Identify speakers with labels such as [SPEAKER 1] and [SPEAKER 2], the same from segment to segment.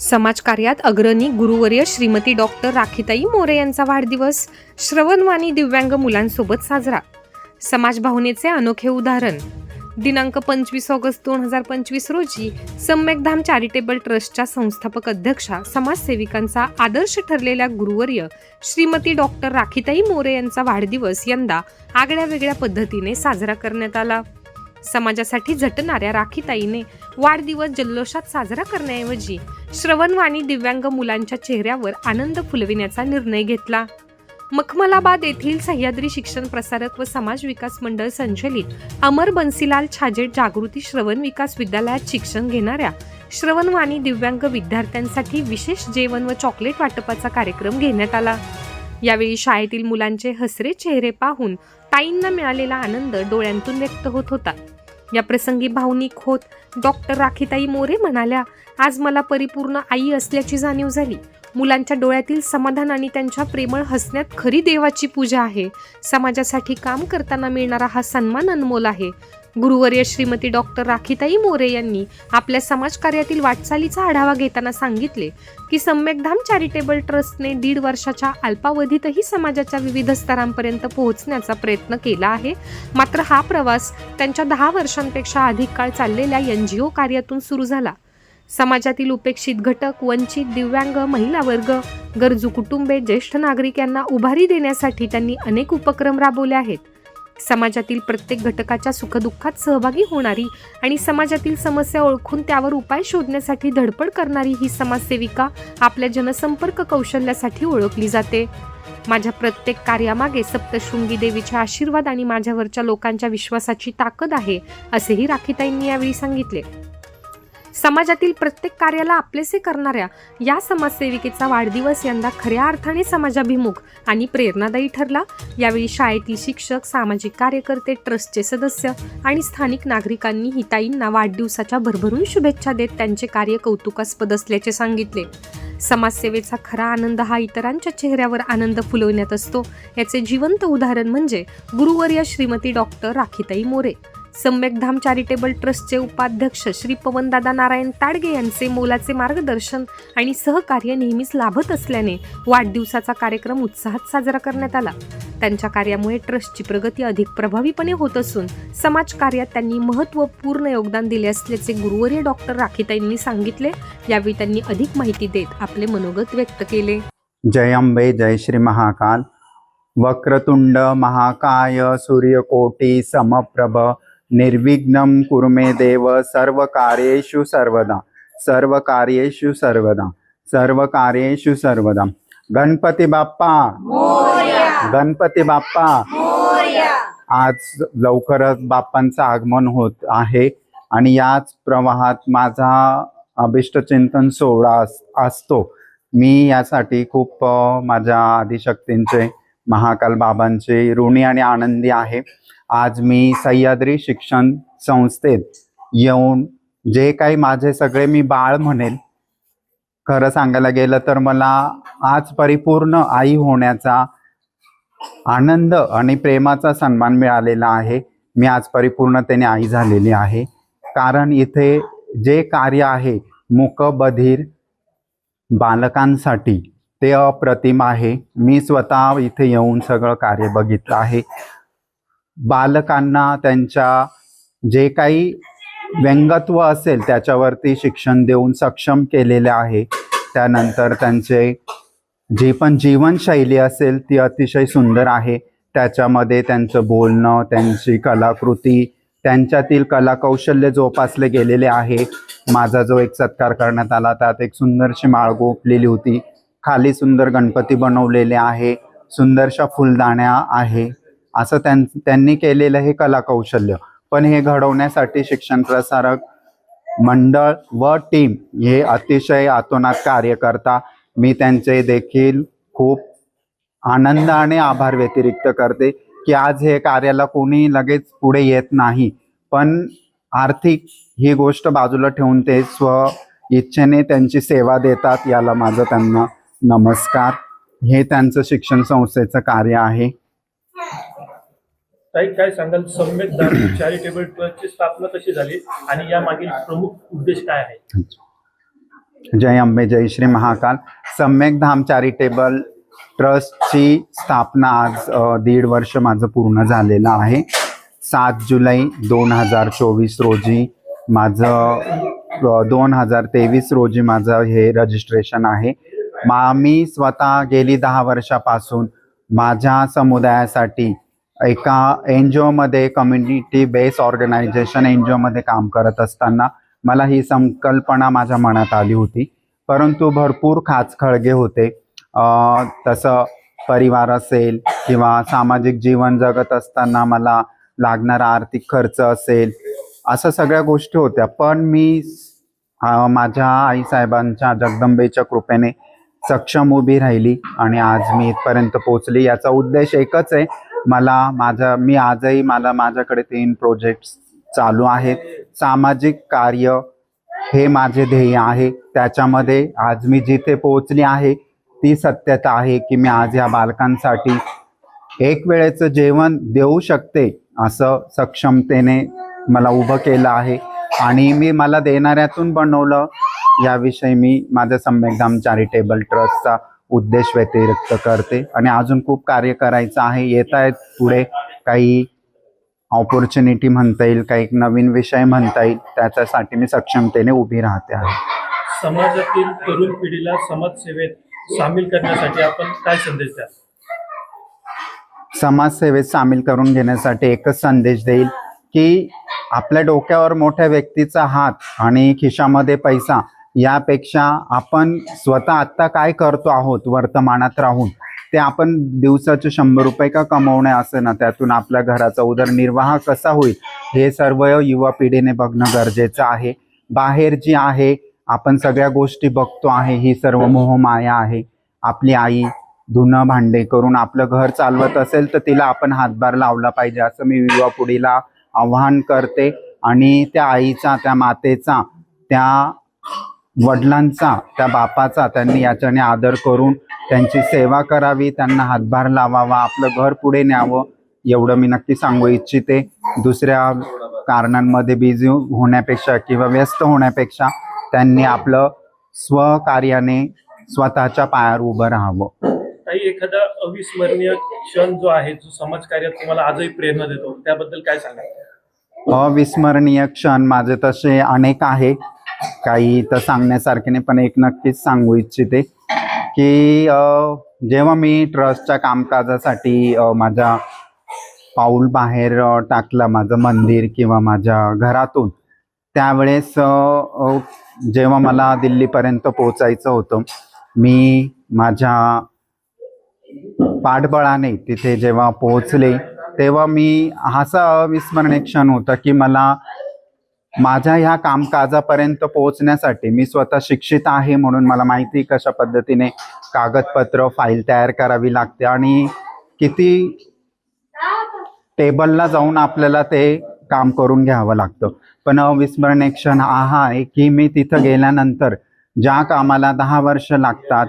[SPEAKER 1] समाजकार्यात अग्रणी गुरुवर्य श्रीमती डॉक्टर राखीताई मोरे यांचा वाढदिवस श्रवणवाणी दिव्यांग मुलांसोबत साजरा. समाजभावनेचे अनोखे उदाहरण. दिनांक पंचवीस ऑगस्ट दोन हजार पंचवीस रोजी सम्यकधाम चॅरिटेबल ट्रस्टच्या संस्थापक अध्यक्षा समाजसेविकांचा आदर्श ठरलेल्या गुरुवर्य श्रीमती डॉक्टर राखीताई मोरे यांचा वाढदिवस यंदा आगळ्या वेगळ्या पद्धतीने साजरा करण्यात आला. समाजासाठी झटणाऱ्या राखीताईने वाढदिवस जल्लोषात साजरा करण्याऐवजी श्रवणवाणी दिव्यांग मुलांच्या चेहऱ्यावर आनंद फुलविण्याचा निर्णय घेतला. मखमलाबाद येथील सह्याद्री शिक्षण प्रसारक व समाज विकास मंडळ संचलित अमर बन्सीलाल छाजेट जागृती श्रवण विकास विद्यालयात शिक्षण घेणाऱ्या श्रवणवाणी दिव्यांग विद्यार्थ्यांसाठी विशेष जेवण व चॉकलेट वाटपाचा कार्यक्रम घेण्यात आला. यावेळी शाळेतील मुलांचे हसरे चेहरे पाहून ताईंना मिळालेला आनंद डोळ्यांतून व्यक्त होत होता. या प्रसंगी भावनिक होत डॉक्टर राखीताई मोरे म्हणाल्या आज मला परिपूर्ण आई असल्याची जाणीव झाली. मुलांच्या डोळ्यातील समाधान आणि त्यांच्या प्रेमळ हसण्यात खरी देवाची पूजा आहे. समाजासाठी काम करताना मिळणारा हा सन्मान अनमोल आहे. गुरुवर्य श्रीमती डॉक्टर राखीताई मोरे यांनी आपल्या समाजकार्यातील वाटचालीचा आढावा घेताना सांगितले की सम्यकधाम चॅरिटेबल ट्रस्टने दीड वर्षाच्या अल्पावधीतही समाजाच्या विविध स्तरांपर्यंत पोहोचण्याचा प्रयत्न केला आहे. मात्र हा प्रवास त्यांच्या दहा वर्षांपेक्षा अधिक काळ चाललेल्या एन जी ओ कार्यातून सुरू झाला. समाजातील उपेक्षित घटक वंचित दिव्यांग महिला वर्ग गरजू कुटुंबे ज्येष्ठ नागरिक यांना उभारी देण्यासाठी त्यांनी अनेक उपक्रम राबवले आहेत. समाजातील प्रत्येक घटकाच्या सुखदुःखात सहभागी होणारी आणि समाजातील समस्या ओळखून त्यावर उपाय शोधण्यासाठी धडपड करणारी ही समाजसेविका आपल्या जनसंपर्क कौशल्यासाठी ओळखली जाते. माझ्या प्रत्येक कार्यामागे सप्तशृंगी देवीचे आशीर्वाद आणि माझ्यावरच्या लोकांच्या विश्वासाची ताकद आहे असेही राखीताईंनी यावेळी सांगितले. समाजातील प्रत्येक कार्याला आपलेसे करणाऱ्या या समाजसेविकेचा वाढदिवस यंदा खऱ्या अर्थाने समाजाभिमुख आणि प्रेरणादायी ठरला. यावेळी शाळेतील शिक्षक सामाजिक कार्यकर्ते ट्रस्टचे सदस्य आणि स्थानिक नागरिकांनी हिताईंना वाढदिवसाच्या भरभरून शुभेच्छा देत त्यांचे कार्य कौतुकास्पद असल्याचे सांगितले. समाजसेवेचा खरा आनंद हा इतरांच्या चेहऱ्यावर आनंद फुलवण्यात असतो. याचे जिवंत उदाहरण म्हणजे गुरुवर्य श्रीमती डॉक्टर राखीताई मोरे. सम्यकधाम चॅरिटेबल ट्रस्टचे उपाध्यक्ष श्री पवनदादा नारायण ताडगे यांचे मोलाचे मार्गदर्शन आणि सहकार्य नेहमीच लाभत असल्याने वाढदिवसाचा कार्यक्रम उत्साहात साजरा करण्यात आला. त्यांच्या कार्यामुळे ट्रस्टची प्रगती अधिक प्रभावीपणे होत असून समाजकार्यात त्यांनी महत्त्वपूर्ण योगदान दिले असल्याचे गुरुवर्य डॉक्टर राखीताईंनी सांगितले. यावेळी त्यांनी अधिक माहिती देत आपले मनोगत व्यक्त केले.
[SPEAKER 2] जय अंबे जय श्री महाकाल. वक्रतुंड महाकाय सूर्यकोटी समप्रभ. निर्विघ्नं कुरु मे देव सर्व कार्येषु सर्वदा सर्व कार्येषु सर्वदा सर्व कार्येषु सर्वदा। गणपती बाप्पा। गणपती बाप्पा। आज लवकरच बाप्पांचं आगमन होत आहे आणि याच प्रवाहात माझा अभिष्ट चिंतन सोहळा अस- असतो. मी यासाठी खूप माझ्या आदिशक्तींचे महाकाल बाबांचे ऋणी आणि आनंदी आहे. आज मी सह्याद्री शिक्षण संस्थेत येऊन जे काही माझे सगळे मी बाळ म्हणेल खरं सांगायला गेलं तर मला आज परिपूर्ण आई होण्याचा आनंद आणि प्रेमाचा सन्मान मिळालेला आहे. मी आज परिपूर्णतेने आई झालेली आहे. कारण इथे जे कार्य आहे मुकबधीर बालकांसाठी ते अप्रतिम आहे. मी स्वतः इथे येऊन सगळं कार्य बघितलं आहे. बालकांना त्यांच्या जे काही व्यंगत्व असेल त्याच्यावरती शिक्षण देऊन सक्षम केलेले आहे. त्यानंतर त्यांचे जी पण जीवनशैली असेल ती अतिशय सुंदर आहे. त्याच्यामध्ये त्यांचं बोलणं त्यांची कलाकृती त्यांच्यातील कलाकौशल्य जोपासले गेलेले आहे. माझा जो एक सत्कार करण्यात आला त्यात एक सुंदरशी माळ गोपलेली होती. खाली सुंदर गणपती बनवलेले आहे. सुंदरशा फुलदाण्या आहे. असं त्यां त्यांनी केलेलं हे कलाकौशल्य. पण हे घडवण्यासाठी शिक्षण प्रसारक मंडळ व टीम हे अतिशय आतोनात कार्य करता. मी त्यांचे देखील खूप आनंद आणि आभार व्यतिरिक्त करते की आज हे कार्याला कोणी लगेच पुढे येत नाही. पण आर्थिक ही गोष्ट बाजूला ठेवून ते स्व इच्छेने त्यांची सेवा देतात याला माझं त्यांना नमस्कार. हे त्यांचं शिक्षण संस्थेचं कार्य आहे.
[SPEAKER 3] ताई काय सांगाल? सम्यक दान चॅरिटेबल ट्रस्टची स्थापना कशी झाली आणि या मागील प्रमुख उद्देश काय आहे?
[SPEAKER 2] जय अंबे जय श्री महाकाल. सम्यक धाम चॅरिटेबल ट्रस्टची स्थापना आज दीड वर्ष माझं पूर्ण झालेलं आहे. सात जुलै दोन हजार चोवीस रोजी माझं दोन हजार तेवीस रोजी माझं हे रजिस्ट्रेशन आहे. मा मी स्वतः गेली दहा वर्षापासून माझ्या समुदायासाठी एका एन जी ओमध्ये community base organisation N G ओमध्ये काम करत असताना मला ही संकल्पना माझ्या मनात आली होती. परंतु भरपूर खाचखळगे होते. तसं परिवार असेल किंवा सामाजिक जीवन जगत असताना मला लागणारा आर्थिक खर्च असेल असं सगळ्या गोष्टी होत्या. पण मी माझ्या आईसाहेबांच्या जगदंबेच्या कृपेने सक्षम उभी राहिली आणि आज मी इथपर्यंत पोचली याचा उद्देश एकच आहे मला माझा मी आजही मला माझ्याकडे तीन प्रोजेक्ट्स चालू आहेत. सामाजिक कार्य हे माझे ध्येय आहे. त्याच्यामध्ये आज मी जिथे पोहोचली आहे ती सत्यता आहे की मी आज या बालकांसाठी एक वेळेचं जेवण देऊ शकते असं सक्षमतेने मला उभं केलं आहे. आणि मी मला देणाऱ्यातून बनवलं याविषयी मी माझं सम्यकधाम चॅरिटेबल ट्रस्टचा उद्देश व्यतिरिक्त करते. आणि अजून खूप कार्य करायचं आहे. येत आहेत पुढे काही ऑपॉर्च्युनिटी म्हणता येईल काही नवीन विषय म्हणता येईल त्याच्यासाठी मी सक्षमतेने उभी राहते आहे.
[SPEAKER 3] समाजातील तरुण पिढीला समाजसेवेत सामील करण्यासाठी आपण काय संदेश द्या
[SPEAKER 2] समाजसेवेत सामील करून घेण्यासाठी एकच संदेश देईल की आपल्या डोक्यावर मोठ्या व्यक्तीचा हात आणि खिशामध्ये पैसा यापेक्षा आपण स्वतः आत्ता काय करतो आहोत वर्तमानात राहून? ते आपण दिवसाचे शंभर रुपये का कमवणे असं ना त्यातून आपल्या घराचा उदरनिर्वाह कसा होईल? हे सर्व युवा पिढीने बघणं गरजेचं आहे. बाहेर जी आहे आपण सगळ्या गोष्टी बघतो आहे ही सर्व मोहमाया आहे. आपली आई धुणं भांडे करून आपलं घर चालवत असेल तर तिला आपण हातभार लावला पाहिजे असं मी युवा पिढीला आव्हान करते. आणि त्या आईचा त्या मातेचा त्या वडिलांचा त्या बापाचा त्यांनी याच्याने आदर करून त्यांची सेवा करावी त्यांना हातभार लावावा आपलं घर पुढे न्यावं एवढं मी नक्की सांगू इच्छिते. दुसऱ्या कारणांमध्ये बिझी होण्यापेक्षा किंवा व्यस्त होण्यापेक्षा त्यांनी आपलं स्वकार्याने स्वतःच्या पायावर उभं राहावं.
[SPEAKER 3] काही एखादा अविस्मरणीय क्षण जो आहे जो समाजकार्यात तुम्हाला आजही प्रेरणा देतो त्याबद्दल काय सांगा
[SPEAKER 2] अविस्मरणीय क्षण माझे तसे अनेक आहे. काही तर सांगण्यासारखे नाही पण एक नक्कीच सांगू इच्छिते की जेव्हा मी ट्रस्टच्या कामकाजासाठी माझ्या पाऊल बाहेर टाकलं टाकला माझं मंदिर किंवा माझ्या घरातून त्यावेळेस जेव्हा मला दिल्लीपर्यंत पोचायचं होतं मी माझ्या पाठबळाने तिथे जेव्हा पोहोचले तेव्हा मी असा अविस्मरणीय क्षण होता की मला माझ्या ह्या कामकाजापर्यंत पोहोचण्यासाठी मी स्वतः शिक्षित आहे म्हणून मला माहिती कशा पद्धतीने कागदपत्र फाईल तयार करावी लागते आणि किती टेबलला जाऊन आपल्याला ते काम करून घ्यावं लागतं. पण अविस्मरणीय क्षण हा आहे की मी तिथं गेल्यानंतर ज्या कामाला दहा वर्ष लागतात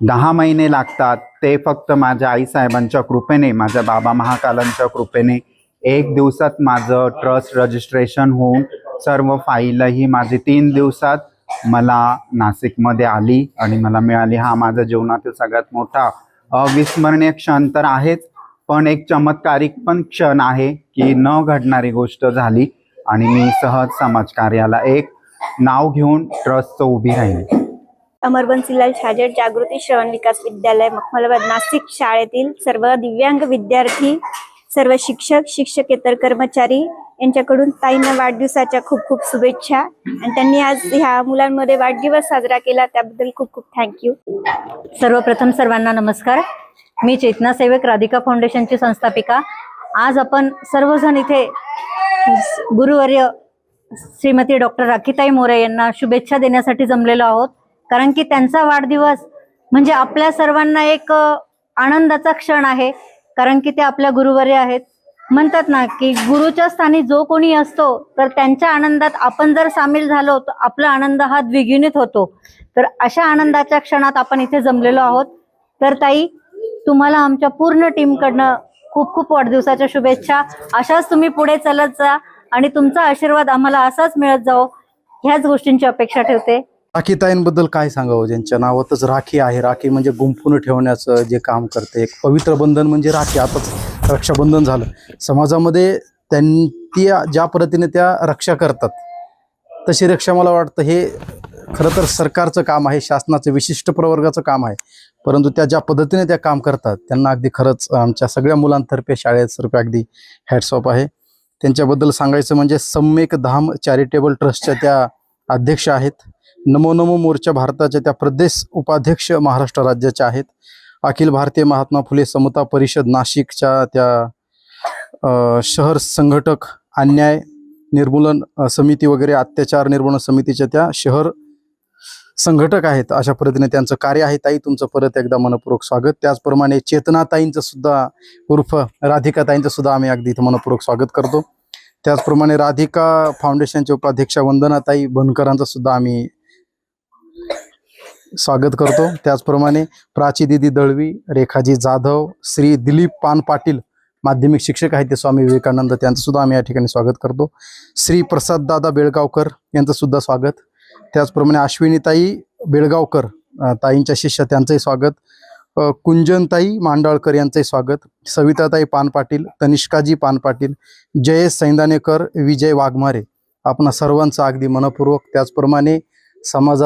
[SPEAKER 2] दहा महिने लागतात ते फक्त माझ्या आईसाहेबांच्या कृपेने माझ्या बाबा महाकालांच्या कृपेने एक दिवसात माझं ट्रस्ट रजिस्ट्रेशन होऊन सर्व फाईलही माझी तीन दिवसात मला नाशिकमध्ये आली आणि मला मिळाली. हा माझ्या जीवनातील सगळ्यात मोठा अविस्मरणीय क्षण तर आहेच पण एक चमत्कारिक पण क्षण आहे की न घडणारी गोष्ट झाली आणि मी सहज समाजकार्याला एक नाव घेऊन ट्रस्टचं उभी राहील
[SPEAKER 4] अमरबन बन्सीलाल छाजेड जागृती श्रवण विकास विद्यालय मखमलाबाद नाशिक शाळेतील सर्व दिव्यांग विद्यार्थी सर्व शिक्षक शिक्षकेतर कर्मचारी यांच्याकडून ताईंना वाढदिवसाच्या खूप खूप शुभेच्छा. आणि त्यांनी आज ह्या मुलांमध्ये वाढदिवस साजरा केला त्याबद्दल खूप खूप थँक्यू
[SPEAKER 5] सर्वप्रथम सर्वांना नमस्कार. मी चेतना सेवक राधिका फाउंडेशनची संस्थापिका. आज आपण सर्वजण इथे गुरुवर्य श्रीमती डॉक्टर राखीताई मोरे यांना शुभेच्छा देण्यासाठी जमलेलो आहोत. कारण की त्यांचा वाढदिवस म्हणजे आपल्या सर्वांना एक आनंदाचा क्षण आहे. कारण की ते आपल्या गुरुवारी आहेत. म्हणतात ना की गुरुच्या स्थानी जो कोणी असतो तर त्यांच्या आनंदात आपण जर सामील झालो तर आपला आनंद हा द्विगुणित होतो. तर अशा आनंदाच्या क्षणात आपण इथे जमलेलो आहोत. तर ताई तुम्हाला आमच्या पूर्ण टीमकडनं खूप खूप वाढदिवसाच्या शुभेच्छा. अशाच तुम्ही पुढे चालत जा आणि तुमचा आशीर्वाद आम्हाला असाच मिळत जाओ ह्याच गोष्टींची अपेक्षा ठेवते.
[SPEAKER 6] राखीताईंबद्दल काय सांगावं? ज्यांच्या नावातच राखी आहे. राखी म्हणजे गुंफून ठेवण्याचं जे काम करते. एक पवित्र बंधन म्हणजे राखी. आताच रक्षाबंधन झालं. समाजामध्ये त्यां ज्या पद्धतीने त्या रक्षा करतात तशी रक्षा मला वाटतं हे खरं तर सरकारचं काम आहे. शासनाचं विशिष्ट प्रवर्गाचं काम आहे. परंतु त्या ज्या पद्धतीने त्या काम करतात त्यांना अगदी खरंच आमच्या सगळ्या मुलांतर्फे शाळेतर्फे अगदी हॅट्स ऑफ आहे. त्यांच्याबद्दल सांगायचं म्हणजे सम्यक धाम चॅरिटेबल ट्रस्टच्या त्या अध्यक्ष आहेत. नमो नमो मोर्चा भारताच्या त्या प्रदेश उपाध्यक्ष महाराष्ट्र राज्याच्या आहेत. अखिल भारतीय महात्मा फुले समता परिषद नाशिकच्या त्या शहर संघटक अन्याय निर्मूलन समिती वगैरे अत्याचार निर्मूलन समितीच्या त्या शहर संघटक आहेत अशा पद्धतीने त्यांचं कार्य आहे. ताई तुमचं परत एकदा मनपूर्वक स्वागत. त्याचप्रमाणे चेतनाताईंचं सुद्धा उर्फ राधिकाताईंचं सुद्धा आम्ही अगदी इथं मनपूर्वक स्वागत करतो. त्याचप्रमाणे राधिका फाउंडेशनच्या उपाध्यक्षा वंदनाताई बनकरांचं सुद्धा आम्ही स्वागत करतो. त्याचप्रमाणे प्राची दिदी दळवी रेखाजी जाधव श्री दिलीप पान पाटील माध्यमिक शिक्षक आहेत ते स्वामी विवेकानंद त्यांचं सुद्धा आम्ही या ठिकाणी स्वागत करतो. श्री प्रसाद दादा बेळगावकर यांचं सुद्धा स्वागत. त्याचप्रमाणे अश्विनीताई बेळगावकर ताईंच्या शिष्य त्यांचंही स्वागत. कुंजनताई मांडाळकर यांचंही स्वागत. सविताताई पान पाटील तनिष्काजी पान पाटील जयेश सैंदानेकर विजय वाघमारे. आपण सर्वांचं अगदी मनपूर्वक त्याचप्रमाणे समाजात